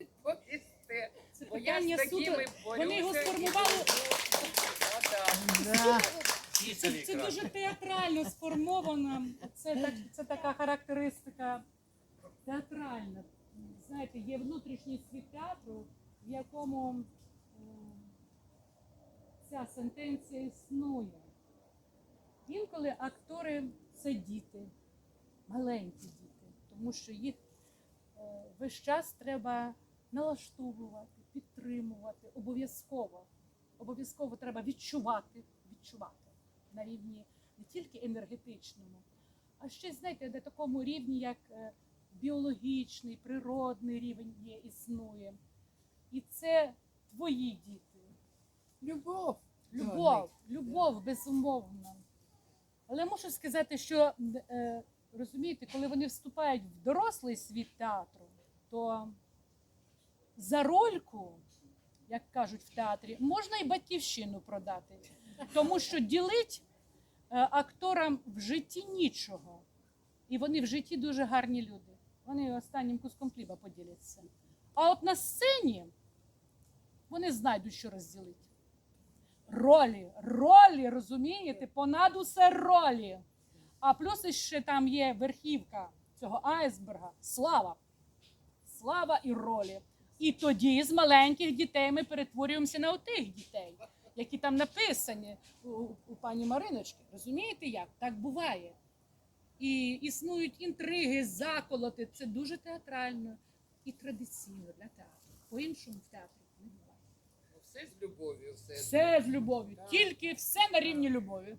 відповісти. Це Бо я з такими. Вони його сформували. Це, це дуже театрально сформовано. Це, так, це така характеристика театральна. Знаєте, є внутрішній світ театру, в якому е, ця сентенція існує. Інколи актори це діти, маленькі діти, тому що їх е, весь час треба налаштовувати, підтримувати, обов'язково. Обов'язково треба відчувати, відчувати на рівні не тільки енергетичному, а ще, знаєте, на такому рівні, як е, біологічний, природний рівень є, існує. І це твої діти. Любов. Любов, любов, безумовно. Але мушу сказати, що е, розумієте, коли вони вступають в дорослий світ театру, то за рольку, як кажуть в театрі, можна і батьківщину продати. Тому що ділить е, акторам в житті нічого. І вони в житті дуже гарні люди. Вони останнім куском хліба поділяться. А от на сцені вони знайдуть, що розділити. Ролі, ролі, розумієте? Понад усе ролі. А плюс ще там є верхівка цього айсберга слава. Слава і ролі. І тоді з маленьких дітей ми перетворюємося на отих дітей, які там написані у, у пані Мариночки. Розумієте як? Так буває. І існують інтриги, заколоти. Це дуже театрально і традиційно для театру. По-іншому в театрі не буває. Ну, Все з любов'ю, все. Все з любов'ю, тільки все на рівні любові.